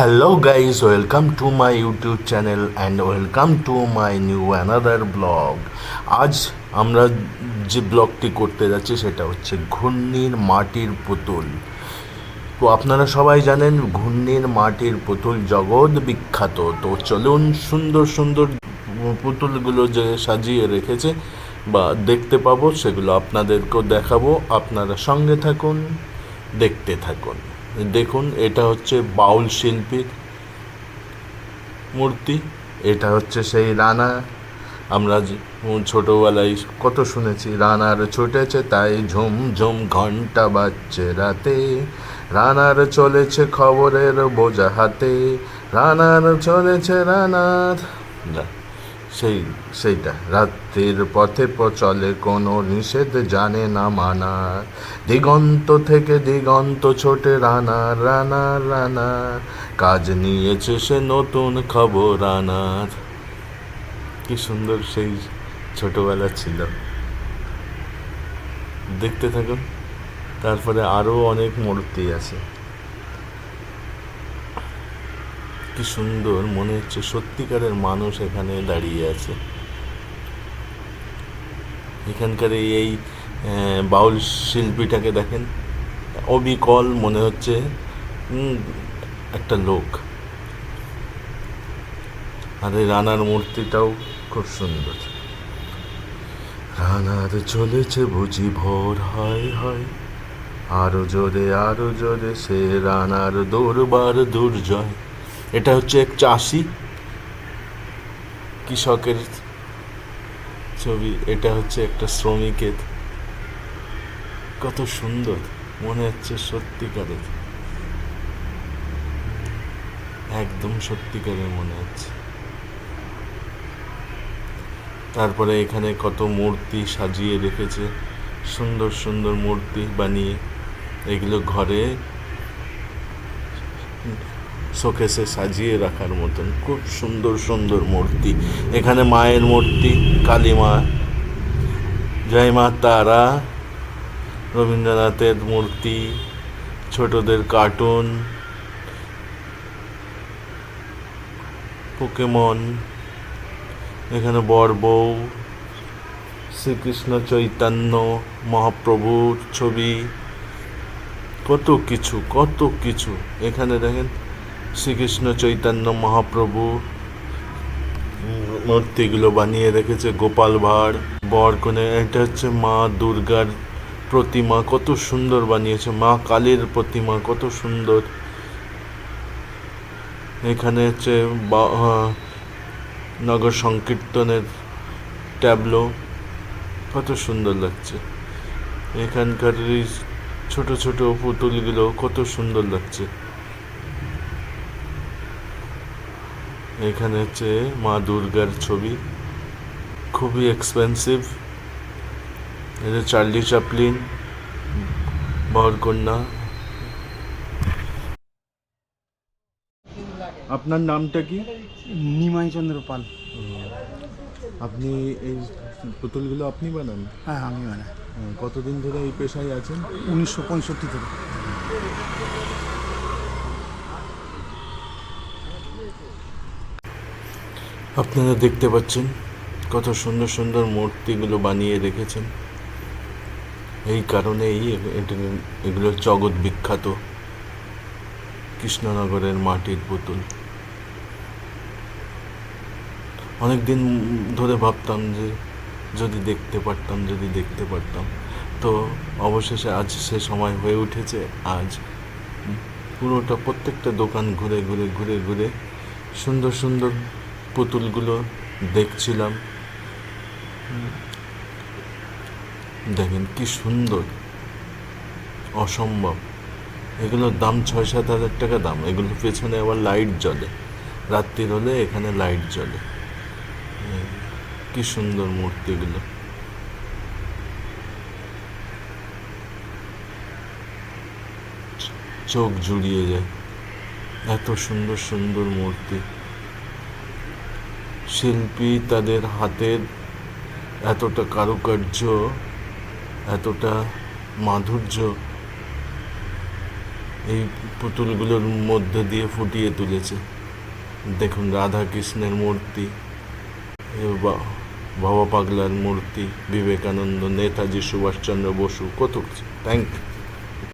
Hello guys, welcome to my YouTube channel and welcome to my new another blog. আজ আমরা যে ব্লগটি করতে যাচ্ছি সেটা হচ্ছে ঘূর্ণির মাটির পুতুল। তো আপনারা সবাই জানেন ঘূর্ণির মাটির পুতুল জগৎ বিখ্যাত। তো চলুন সুন্দর সুন্দর পুতুলগুলো যে সাজিয়ে রেখেছে বা দেখতে পাবো সেগুলো আপনাদেরকেও দেখাবো। আপনারা সঙ্গে থাকুন দেখতে থাকুন। দেখুন, এটা হচ্ছে বাউল শিল্পীর মূর্তি, এটা হচ্ছে সেই রানা। আমরা ছোটোবেলায় কত শুনেছি, রানার ছুটেছে তাই ঝুম ঝুম ঘণ্টা বাজছে রাতে। রানার চলেছে খবরের বোঝা হাতে, রানার চলেছে রানার। সেই, সেইটা। রাত্রির পথে চলে কোনো নিষেধ জানে না মানা। দিগন্ত থেকে দিগন্ত ছোটে রানা রানা রানা। কাজ নিয়েছে সে নতুন খবর রানার কি সুন্দর সেই ছোটবেলা ছিল। দেখতে থাকুন। তারপরে আরও অনেক মূর্তি আছে। কি সুন্দর, মনে হচ্ছে সত্যিকারের মানুষ এখানে দাঁড়িয়ে আছে। এখানকার এই বাউল শিল্পীটাকে দেখেন, অবিকল মনে হচ্ছে একটা লোক। আর এই রানার মূর্তিটাও খুব সুন্দর। রানার চলেছে বুঝি ভোর, হয় হয়। আরও জোরে আরও জোরে সে রানার দৌড়বার দুর্জয় এটা হচ্ছে এক চাষি কৃষকের ছবি, এটা হচ্ছে একটা শ্রমিকের। কত সুন্দর, মনে হচ্ছে সত্যিকারের। একদম সত্যিকারের মনে হচ্ছে। তারপরে এখানে কত মূর্তি সাজিয়ে রেখেছে, সুন্দর সুন্দর মূর্তি বানিয়ে। এগুলো ঘরে শোকেসে সাজিয়ে রাখার মতন। খুব সুন্দর সুন্দর মূর্তি। এখানে মায়ের মূর্তি, কালী মা, জয় মা তারা, রবীন্দ্রনাথের মূর্তি, ছোটদের কার্টুন, পোকেমন, এখানে বর বউ, শ্রীকৃষ্ণ চৈতন্য, মহাপ্রভুর ছবি। কত কিছু কত কিছু। এখানে দেখেন শ্রীকৃষ্ণ চৈতন্য মহাপ্রভু মূর্তিগুলো বানিয়ে রেখেছে গোপাল ভাঁড় বর কনে এটা হচ্ছে মা দুর্গার প্রতিমা কত সুন্দর বানিয়েছে। মা কালীর প্রতিমা কত সুন্দর। এখানে হচ্ছে আহ, নগর সংকীর্তনের ট্যাবলো কত সুন্দর লাগছে। এখানকার ছোট ছোট পুতুলগুলো কত সুন্দর লাগছে। এখানে হচ্ছে মা দুর্গার ছবি। খুবই এক্সপেন্সিভ এটা চার্লি চাপলিন বরকন্যা। আপনার নামটা কি? নিমাই চন্দ্র পাল আপনি এই পুতুলগুলো আপনি বানান? হ্যাঁ আমি হ্যাঁ, কতদিন ধরে এই পেশায় আছেন? উনিশশো পঁয়ষট্টি থেকে। আপনারা দেখতে পাচ্ছেন কত সুন্দর সুন্দর মূর্তিগুলো বানিয়ে রেখেছেন। এই কারণেই এগুলো জগৎ বিখ্যাত। কৃষ্ণনগরের মাটির পুতুল। অনেক দিন ধরে ভাবতাম যে, যদি দেখতে পারতাম, যদি দেখতে পারতাম। তো অবশেষে আজ সে সময় হয়ে উঠেছে। আজ পুরোটা প্রত্যেকটা দোকান ঘুরে ঘুরে ঘুরে ঘুরে সুন্দর সুন্দর পুতুলগুলো দেখছিলাম। দেখেন কি সুন্দর, অসম্ভব। এগুলোর দাম ছয় সাত হাজার টাকা দাম। এগুলোর পেছনে আবার লাইট জ্বলে। রাত্রির হলে এখানে লাইট জ্বলে। কি সুন্দর মূর্তিগুলো। চোখ জুড়িয়ে যায়। এত সুন্দর সুন্দর মূর্তি। শিল্পী তাদের হাতের এতটা কারুকার্য, এতটা মাধুর্য এই পুতুলগুলোর মধ্য দিয়ে ফুটিয়ে তুলেছে। দেখুন রাধা কৃষ্ণের মূর্তি বাবা পাগলার মূর্তি, বিবেকানন্দ, নেতাজি সুভাষচন্দ্র বসু, কত কিছু। Thank you